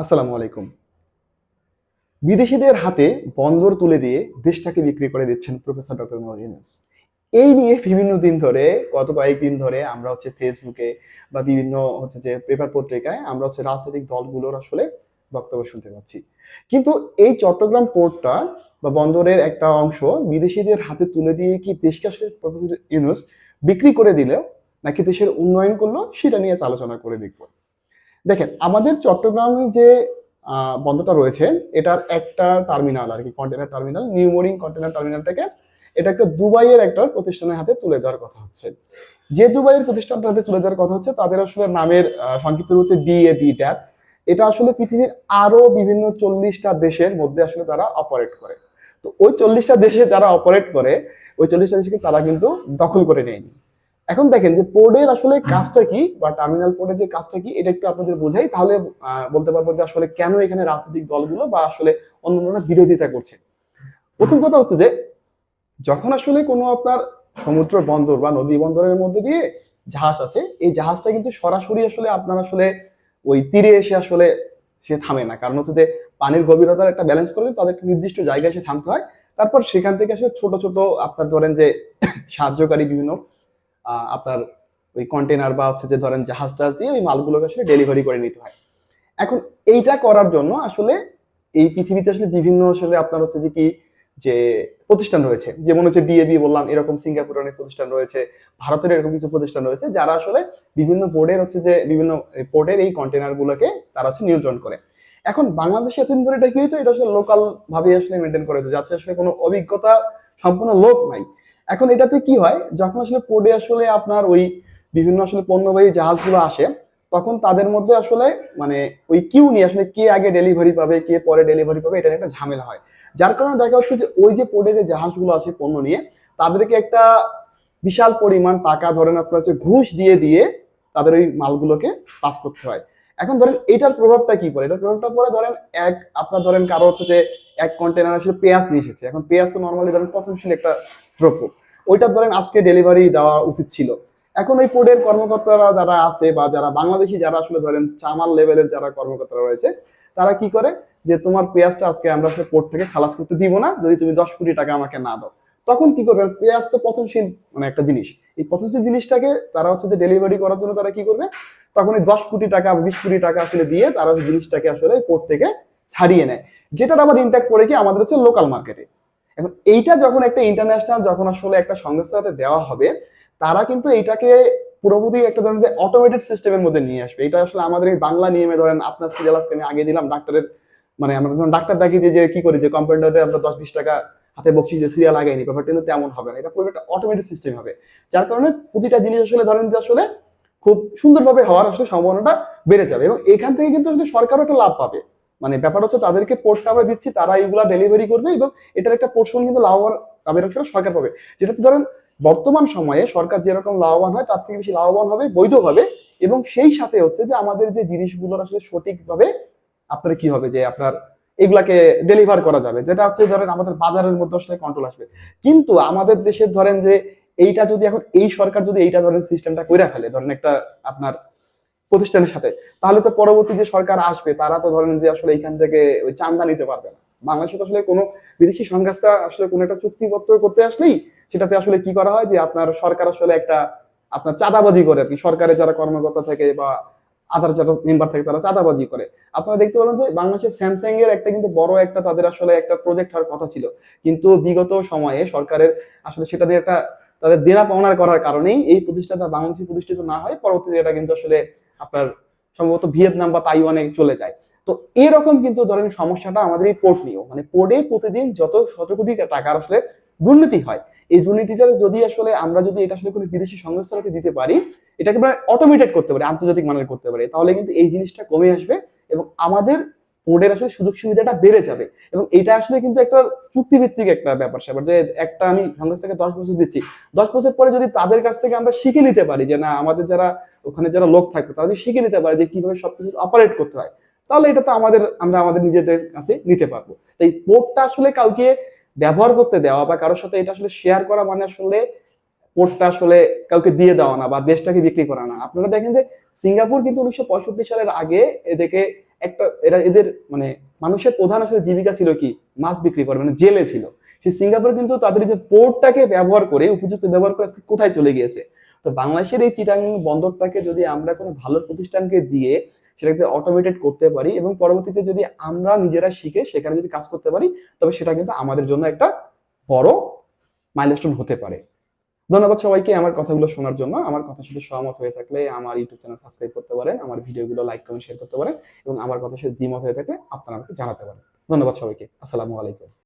আসসালামু আলাইকুম। বিদেশিদের হাতে বন্দর তুলে দিয়ে দেশটাকে বিক্রি করে দিচ্ছেন প্রফেসর ডক্টর মোহাম্মদ এই নিয়ে বিভিন্ন দিন ধরে, গত কয়েকদিন ধরে আমরা হচ্ছে ফেসবুকে বা বিভিন্ন হচ্ছে যে পেপার পত্রিকায় আমরা হচ্ছে রাজনৈতিক দলগুলোর আসলে বক্তব্য শুনতে পাচ্ছি। কিন্তু এই চট্টগ্রাম পোর্টটা বা বন্দরের একটা অংশ বিদেশিদের হাতে তুলে দিয়ে কি দেশকে আসলে প্রফেসর ইউনুস বিক্রি করে দিলেও নাকি দেশের উন্নয়ন করল, সেটা নিয়ে আলোচনা করে দেখব। দেখেন, আমাদের চট্টগ্রামে যে বন্দরটা রয়েছে, এটার একটা টার্মিনাল আর কি container terminal new mooring container terminal থেকে এটা একটা দুবাইয়ের একটা প্রতিষ্ঠানের হাতে তুলে দেওয়ার কথা হচ্ছে। যে দুবাইয়ের প্রতিষ্ঠানটার হাতে তুলে দেওয়ার কথা হচ্ছে, তাদের আসলে নামের সংক্ষিপ্ত হচ্ছে ডিএবি ট্যাপ এটা আসলে পৃথিবীর আরও বিভিন্ন চল্লিশটা দেশের মধ্যে আসলে তারা অপারেট করে। তো ওই চল্লিশটা দেশে যারা অপারেট করে, ওই চল্লিশটা দেশকে তারা কিন্তু দখল করে নেয়নি। এখন দেখেন যে পোর্টের আসলে কাজটা কি, বা টার্মিনাল পোর্টের যে কাজটা কি, এটা একটু আপনাদের বোঝাই, তাহলে বলতে পারব যে আসলে কেন এখানে রাজনৈতিক দলগুলো বা আসলে অন্যান্য বিরোধিতা করছে। প্রথম কথা হচ্ছে যে, যখন আসলে কোনো আপনার সমুদ্র বন্দর বা নদী বন্দরের মধ্যে দিয়ে জাহাজ আছে, এই জাহাজটা কিন্তু সরাসরি আসলে আপনার আসলে ওই তীরে এসে আসলে সে থামে না। কারণ হচ্ছে যে পানির গভীরতার একটা ব্যালেন্স করলে তাদের নির্দিষ্ট জায়গায় এসে থামতে হয়। তারপর সেখান থেকে আসলে ছোট ছোট আপনার ধরেন যে সাহায্যকারী বিভিন্ন আপনার ওই কন্টেনার বা হচ্ছে যে ধরেন জাহাজ টাহাজ দিয়ে ওই মালগুলোকে আসলে ডেলিভারি করে নিতে হয়। এখন এইটা করার জন্য আসলে এই পৃথিবীতে আসলে বিভিন্ন আসলে আপনার হচ্ছে যে কি, যে প্রতিষ্ঠান রয়েছে, যেমন হচ্ছে ডিএবি বললাম, এরকম সিঙ্গাপুরের অনেক প্রতিষ্ঠান রয়েছে, ভারতের এরকম কিছু প্রতিষ্ঠান রয়েছে, যারা আসলে বিভিন্ন বোর্ডের হচ্ছে যে বিভিন্ন পোর্টের এই কন্টেনার গুলোকে তারা হচ্ছে নিয়ন্ত্রণ করে। এখন বাংলাদেশে এতদিন ধরে এটা কি হইতো? এটা আসলে লোকাল ভাবে আসলে মেনটেন করে যাচ্ছে আসলে কোনো অভিজ্ঞতা সম্পূর্ণ লোক নাই। এখন এটাতে কি হয়? যখন আসলে পোর্টে আসলে আপনার ওই বিভিন্ন আসলে পণ্যবাহী জাহাজগুলো আসে, তখন তাদের মধ্যে আসলে মানে ওই কিউ নিয়ে আসলে কে আগে ডেলিভারি পাবে, কে পরে ডেলিভারি পাবে, এটা একটা ঝামেলা হয়। যার কারণে দেখা হচ্ছে যে ওই যে পোর্টে যে জাহাজগুলো আছে পণ্য নিয়ে, তাদেরকে একটা বিশাল পরিমাণ টাকা ধরেন আপনার হচ্ছে ঘুষ দিয়ে দিয়ে তাদের ওই মালগুলোকে পাস করতে হয়। এখন ধরেন এটার প্রভাবটা কি পড়ে? এটার প্রভাবটা পড়ে ধরেন এক, আপনার ধরেন কারও হচ্ছে যে এক কন্টেনার আসলে পেঁয়াজ নিয়ে এসেছে। এখন পেঁয়াজ তো নর্মালি ধরেন পচনশীল একটা দ্রব্য ওইটা ধরেন আজকে ডেলিভারি দেওয়া উচিত ছিল। এখন ওই পোর্টের কর্মকর্তারা যারা আছে বা যারা বাংলাদেশি, যারা আসলে ধরেন চামাল লেভেলের যারা কর্মকর্তারা রয়েছে, তারা কি করে? যে তোমার পেঁয়াজটা আজকে আমরা আসলে পোর্ট থেকে খালাস করতে দিব না, যদি তুমি দশ কোটি টাকা আমাকে না দাও। তখন কি করবে পেঁয়াজ তো পচনশীল মানে একটা জিনিস। এই পচনশীল জিনিসটাকে তারা হচ্ছে যে ডেলিভারি করার জন্য তারা কি করবে? তখন এই দশ কোটি টাকা, বিশ কোটি টাকা আসলে দিয়ে তারা জিনিসটাকে আসলে পোর্ট থেকে ছাড়িয়ে নেয়। যেটার আবার ইম্প্যাক্ট পড়ে কি? আমাদের হচ্ছে লোকাল মার্কেটে এখন এইটা যখন একটা ইন্টারন্যাশনাল যখন আসলে একটা সংস্থাতে দেওয়া হবে, তারা কিন্তু এইটাকে পুরোপুরি একটা ধরেন যে অটোমেটেড সিস্টেমের মধ্যে নিয়ে আসবে। এটা আসলে আমাদের এই বাংলা নিয়মে ধরেন আপনার সিরিয়াল আমি আগে দিলাম ডাক্তারের মানে আমরা যখন ডাক্তার ডাকি যে কি করি, যে কম্পাউন্ডারে আমরা দশ বিশ টাকা হাতে বকশিস যে সিরিয়াল আগাইনি ব্যাপারটা কিন্তু তেমন হবে না। এটা পুরো একটা অটোমেটেড সিস্টেম হবে। যার কারণে প্রতিটা জিনিস আসলে ধরেন যে আসলে খুব সুন্দরভাবে হওয়ার আসলে সম্ভাবনাটা বেড়ে যাবে এবং এখান থেকে কিন্তু আসলে সরকারও একটা লাভ পাবে। মানে ব্যাপার হচ্ছে তাদেরকে পোর্টটা আমরা দিচ্ছি, তারা এইগুলা ডেলিভারি করবে এবং এটার একটা পোর্শন কিন্তু লাভবান লাভের অংশটা সরকার পাবে। যেটাতে ধরেন বর্তমান সময়ে সরকার যেরকম লাভবান হয়, তার থেকে বেশি লাভবান হবে বৈধভাবে এবং সেই সাথে হচ্ছে যে আমাদের যে জিনিসগুলোর আসলে সঠিকভাবে আপনার কি হবে যে আপনার এগুলাকে ডেলিভার করা যাবে। যেটা হচ্ছে ধরেন আমাদের বাজারের মধ্যে আসলে কন্ট্রোল আসবে। কিন্তু আমাদের দেশের ধরেন যে এইটা যদি এখন এই সরকার যদি এইটা ধরেন সিস্টেমটা কইরা ফেলে, ধরেন একটা আপনার প্রতিষ্ঠানের সাথে। তাহলে তো পরবর্তী যে সরকার আসবে, তারা তো ধরেন যে আসলে এখান থেকে ওই চান্দা নিতে পারবে না। বাংলাদেশে তো আসলে কোনো বিদেশি সংস্থা আসলে কোনো একটা চুক্তিপত্র করতে আসলেই সেটাতে আসলে কি করা হয় যে আপনার সরকার আসলে একটা আপনার চাঁদাবাজি করে আর কি। সরকারের যারা কর্মকর্তা থাকে বা আধার যারা মেম্বার থাকে তারা চাঁদাবাজি করে। আপনারা দেখতে পারেন যে বাংলাদেশের স্যামসাং এর একটা কিন্তু বড় একটা তাদের আসলে একটা প্রজেক্ট হওয়ার কথা ছিল। কিন্তু বিগত সময়ে সরকারের আসলে সেটা নিয়ে একটা তাদের দেনা পাওনার করার কারণেই এই প্রতিষ্ঠানটা বাংলাদেশে প্রতিষ্ঠিত না হয় পরবর্তীতে এটা কিন্তু আসলে আপনার সম্ভবত ভিয়েতনাম বা তাইওয়ানে চলে যায়। তো এরকম কিন্তু ধরেন সমস্যাটা আমাদের এই পোর্ট নিয়েও। মানে পোর্টে প্রতিদিন যত শত কোটি টাকার আসলে দুর্নীতি হয়, এই দুর্নীতিটা যদি আসলে আমরা যদি এটা আসলে কোনো বিদেশি সংস্থাকে দিতে পারি, এটাকে অটোমেটেড করতে পারি, আন্তর্জাতিক মানের করতে পারি, তাহলে কিন্তু এই জিনিসটা কমে আসবে এবং আমাদের পোর্টের আসলে সুযোগ সুবিধাটা বেড়ে যাবে। এবং এটা আসলে কিন্তু একটা চুক্তিভিত্তিক একটা ব্যাপার স্যাপার যে একটা আমি সংস্থাকে দশ বছর দিচ্ছি। দশ বছর পরে যদি তাদের কাছ থেকে আমরা শিখে নিতে পারি যে না, আমাদের যারা ওখানে যারা লোক থাকবে, তারা যদি শিখে নিতে পারে যে কীভাবে সবকিছু অপারেট করতে হয়, তাহলে এটা তো আমাদের, আমরা আমাদের নিজেদের কাছে নিতে পারব। তো এই পোর্টটা আসলে কাউকে ব্যবহার করতে দেওয়া বা কারোর সাথে এটা আসলে শেয়ার করা মানে আসলে পোর্টটা আসলে কাউকে দিয়ে দেওয়া না বা দেশটাকে বিক্রি করা না। আপনারা দেখেন যে সিঙ্গাপুর কিন্তু উনিশশো পঁয়ষট্টি সালের আগে এদেরকে একটা, এরা এদের মানে মানুষের প্রধান আসলে জীবিকা ছিল কি? মাছ বিক্রি করে মানে জেলে ছিল। সেই সিঙ্গাপুর কিন্তু তাদের যে পোর্টটাকে ব্যবহার করে, উপযুক্ত ব্যবহার করে আজকে কোথায় চলে গিয়েছে? তো বাংলাদেশের এই চিটাং বন্দরটাকে যদি আমরা কোনো ভালো প্রতিষ্ঠানকে দিয়ে সেটাকে অটোমেটেড করতে পারি এবং পরবর্তীতে যদি আমরা নিজেরা শিখে সেখানে যদি কাজ করতে পারি, তবে সেটা কিন্তু আমাদের জন্য একটা বড় মাইলস্টোন হতে পারে। ধন্যবাদ সবাইকে আমার কথাগুলো শোনার জন্য। আমার কথার সাথে সহমত হয়ে থাকলে আমার ইউটিউব চ্যানেল সাবস্ক্রাইব করতে পারেন, আমার ভিডিওগুলো লাইক কমেন্ট শেয়ার করতে পারেন এবং আমার কথার সাথে দ্বিমত হয়ে থাকলে আপনারা আমাকে জানাতে পারেন। ধন্যবাদ সবাইকে। আসসালামু আলাইকুম।